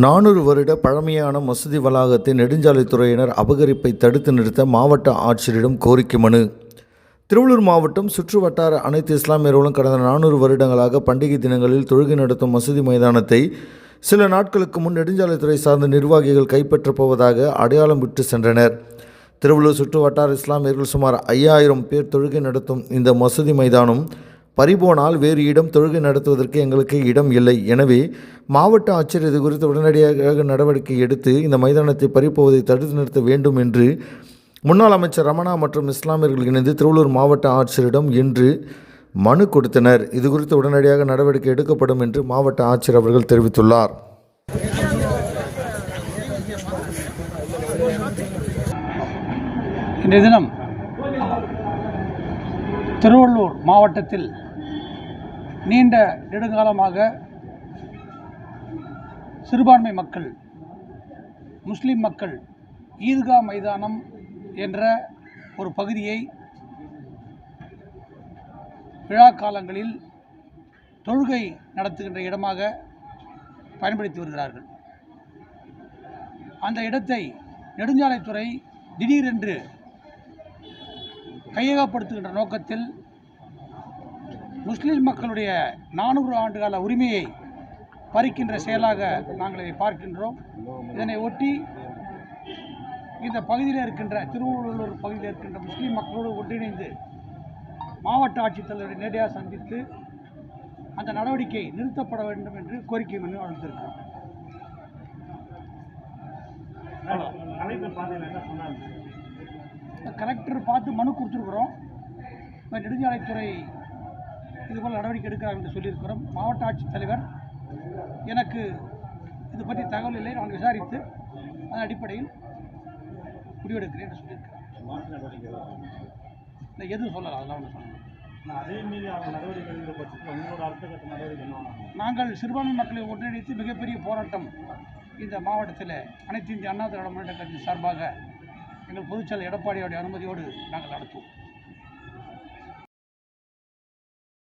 நானூறு வருட பழமையான மசூதி வளாகத்தை நெடுஞ்சாலைத்துறையினர் அபகரிப்பை தடுத்து நிறுத்த மாவட்ட ஆட்சியரிடம் கோரிக்கை மனு. திருவள்ளூர் மாவட்டம் சுற்று வட்டார அனைத்து இஸ்லாமியர்களும் கடந்த நானூறு வருடங்களாக பண்டிகை தினங்களில் தொழுகை நடத்தும் மசூதி மைதானத்தை சில நாட்களுக்கு முன் நெடுஞ்சாலைத்துறை சார்ந்த நிர்வாகிகள் கைப்பற்றப் போவதாக அடையாளம் விட்டு சென்றனர். திருவள்ளூர் சுற்று வட்டார இஸ்லாமியர்கள் சுமார் ஐயாயிரம் பேர் தொழுகை நடத்தும் இந்த மசூதி மைதானம் பறிபோனால் வேறு இடம் தொழுகை நடத்துவதற்கு எங்களுக்கு இடம் இல்லை. எனவே மாவட்ட ஆட்சியர் இது குறித்து உடனடியாக நடவடிக்கை எடுத்து இந்த மைதானத்தை பறிப்போவதை தடுத்து நிறுத்த வேண்டும் என்று முன்னாள் அமைச்சர் ரமணா மற்றும் இஸ்லாமியர்கள் இணைந்து திருவள்ளூர் மாவட்ட ஆட்சியரிடம் இன்று மனு கொடுத்தனர். இது குறித்து உடனடியாக நடவடிக்கை எடுக்கப்படும் என்று மாவட்ட ஆட்சியர் அவர்கள் தெரிவித்துள்ளார். இன்றைய தினம் திருவள்ளூர் மாவட்டத்தில் நீண்ட நெடுங்காலமாக சிறுபான்மை மக்கள் முஸ்லிம் மக்கள் ஈத்கா மைதானம் என்ற ஒரு பகுதியை விழா காலங்களில் தொழுகை நடத்துகின்ற இடமாக பயன்படுத்தி வருகிறார்கள். அந்த இடத்தை நெடுஞ்சாலைத்துறை திடீரென்று கையகப்படுத்துகின்ற நோக்கத்தில் முஸ்லிம் மக்களுடைய நானூறு ஆண்டுகால உரிமையை பறிக்கின்ற செயலாக நாங்கள் இதை பார்க்கின்றோம். இதனை ஒட்டி இந்த பகுதியில் இருக்கின்ற திருவள்ளூர் பகுதியில் இருக்கின்ற முஸ்லிம் மக்களோடு ஒன்றிணைந்து மாவட்ட ஆட்சித்தலைவரை நேரடியாக சந்தித்து அந்த நடவடிக்கை நிறுத்தப்பட வேண்டும் என்று கோரிக்கை மனு அளித்திருக்கிறோம். கலெக்டர் பார்த்து மனு கொடுத்துருக்குறோம். நெடுஞ்சாலைத்துறை இதுபோல் நடவடிக்கை எடுக்கிறார் என்று சொல்லியிருக்கிறோம். மாவட்ட ஆட்சித்தலைவர் எனக்கு இது பற்றி தகவல் இல்லை. நான் விசாரித்து அதன் அடிப்படையில் முடிவெடுக்கிறேன் என்று சொல்லியிருக்கிறேன் இல்லை எதுவும் சொல்லலை. அதெல்லாம் ஒன்று ஆகும்? நாங்கள் சிறுபான்மை மக்களை ஒன்றிணைத்து மிகப்பெரிய போராட்டம் இந்த மாவட்டத்தில் அனைத்து இந்திய அண்ணா திராவிட முன்னேற்ற கட்சி சார்பாக எங்கள் பொதுச்செயலர் எடப்பாடியோடைய அனுமதியோடு நாங்கள் நடத்துவோம்.